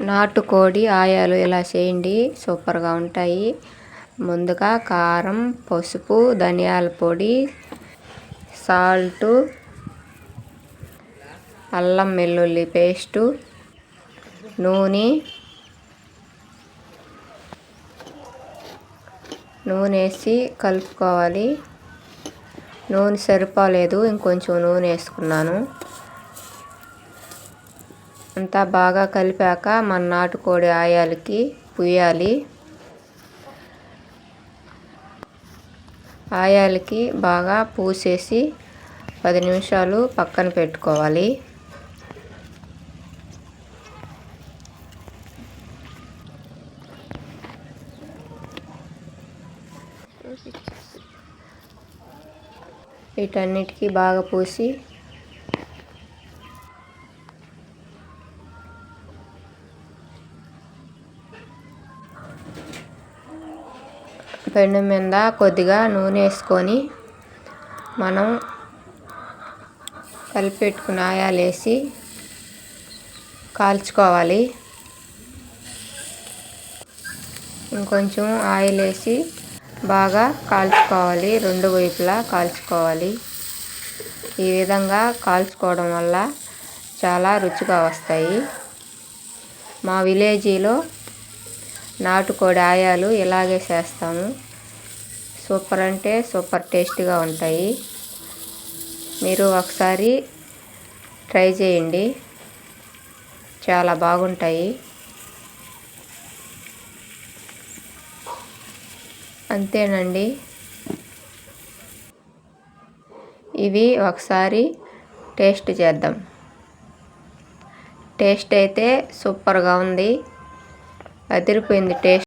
నాటుకోడి ఆయాలు ఇలా చేయండి. సూపర్గా ఉంటాయి. ముందుగా కారం పసుపు ధనియాల పొడి సాల్టు అల్లం వెల్లుల్లి పేస్టు నూనె నూనె వేసి కలుపుకోవాలి. నూనె సరిపోలేదు. ఇంకొంచెం నూనె వేసుకున్నాను. అంతా బాగా కలిపాక మన నాటుకోడి ఆయాలకి పుయ్యాలి. ఆయాలకి బాగా పూసేసి పది నిమిషాలు పక్కన పెట్టుకోవాలి. వీటన్నిటికీ బాగా పూసి పెండు మీద కొద్దిగా నూనె వేసుకొని మనం కలిపెట్టుకుని ఆయాలు వేసి కాల్చుకోవాలి. ఇంకొంచెం ఆయిల్ వేసి బాగా కాల్చుకోవాలి. రెండు వైపులా కాల్చుకోవాలి. ఈ విధంగా కాల్చుకోవడం వల్ల చాలా రుచిగా వస్తాయి. మా విలేజీలో నాటుకోడి ఆయాలు ఇలాగే చేస్తాము. సూపర్ అంటే సూపర్ టేస్ట్గా ఉంటాయి. మీరు ఒకసారి ట్రై చేయండి. చాలా బాగుంటాయి. అంతేనండి. ఇవి ఒకసారి టేస్ట్ చేద్దాం. టేస్ట్ అయితే సూపర్గా ఉంది. అదిరిపోయింది టేస్ట్.